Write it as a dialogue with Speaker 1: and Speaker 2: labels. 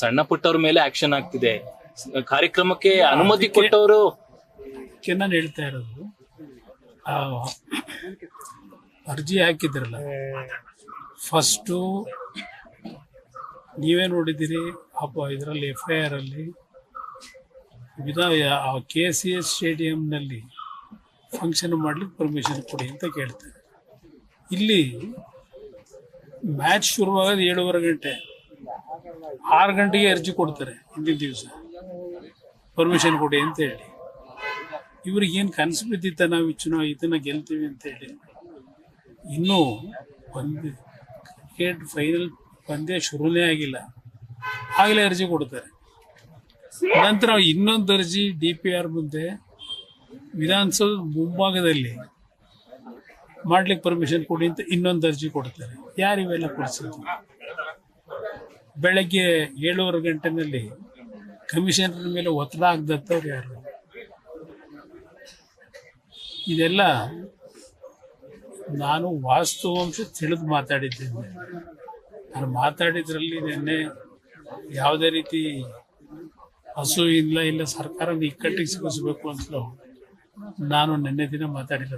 Speaker 1: ಸಣ್ಣ ಪುಟ್ಟವ್ರ ಮೇಲೆ ಆಕ್ಷನ್ ಆಗ್ತಿದೆ. ಕಾರ್ಯಕ್ರಮಕ್ಕೆ ಅನುಮತಿ ಕೊಟ್ಟವರು
Speaker 2: ನಾನು ಹೇಳ್ತಾ ಇರೋದು ಅರ್ಜಿ ಹಾಕಿದ್ರಲ್ಲ ಫಸ್ಟು ನೀವೇ ನೋಡಿದ್ದೀರಿ, ಅಪ್ಪ ಇದರಲ್ಲಿ ಎಫ್ ಐ ಆರ್ ಅಲ್ಲಿ ವಿಧ ಕೆ ಸಿ ಎಸ್ ಸ್ಟೇಡಿಯಂನಲ್ಲಿ ಫಂಕ್ಷನ್ ಮಾಡಲಿಕ್ಕೆ ಪರ್ಮಿಷನ್ ಕೊಡಿ ಅಂತ ಕೇಳ್ತಾರೆ ಇಲ್ಲಿ ಮ್ಯಾಚ್ ಶುರುವಾಗೋದು ಏಳುವರೆ ಗಂಟೆ. ಆರು ಗಂಟೆಗೆ ಅರ್ಜಿ ಕೊಡ್ತಾರೆ ಹಿಂದಿನ ದಿವಸ. ಪರ್ಮಿಷನ್ ಕೊಡಿ ಅಂತ ಹೇಳಿ. ಇವ್ರಿಗೆ ಏನು ಕನಸು ಬಿದ್ದಿತ್ತ ನಾವು ಚುನಾವ ಇದನ್ನ ಗೆಲ್ತೀವಿ ಅಂತ ಹೇಳಿ. ಇನ್ನೂ ಪಂದ್ಯ ಕ್ರಿಕೆಟ್ ಫೈನಲ್ ಪಂದ್ಯ ಶುರುನೇ ಆಗಿಲ್ಲ. ಆಗಲೇ ಅರ್ಜಿ ಕೊಡ್ತಾರೆ. ನಂತರ ಇನ್ನೊಂದು ಅರ್ಜಿ ಡಿ ಪಿ ಆರ್ ಮುಂದೆ, ವಿಧಾನಸೌಧ ಮುಂಭಾಗದಲ್ಲಿ ಮಾಡ್ಲಿಕ್ಕೆ ಪರ್ಮಿಷನ್ ಕೊಡಿ ಅಂತ ಇನ್ನೊಂದು ಅರ್ಜಿ ಕೊಡ್ತಾರೆ. ಯಾರು ಇವೆಲ್ಲ ಕೊಡಿಸೋದು ಬೆಳಗ್ಗೆ ಏಳುವರೆ ಗಂಟೆನಲ್ಲಿ ಕಮಿಷನರ್ ಮೇಲೆ ಒತ್ತಡ ಆಗದತ್ತವ್ರು ಯಾರು? ಇದೆಲ್ಲ ನಾನು ವಾಸ್ತವಾಂಶ ತಿಳಿದು ಮಾತಾಡಿದ್ದೇನೆ. ನಾನು ಮಾತಾಡಿದ್ರಲ್ಲಿ ನಿನ್ನೆ ಯಾವುದೇ ರೀತಿ ಹಸು ಇಲ್ಲ ಇಲ್ಲ ಸರ್ಕಾರದ ಇಕ್ಕಟ್ಟಿಗೆ ಸಿಗಿಸ್ಬೇಕು ಅಂತಲೂ ನಾನು ನಿನ್ನೆ ದಿನ ಮಾತಾಡಿಲ್ಲ.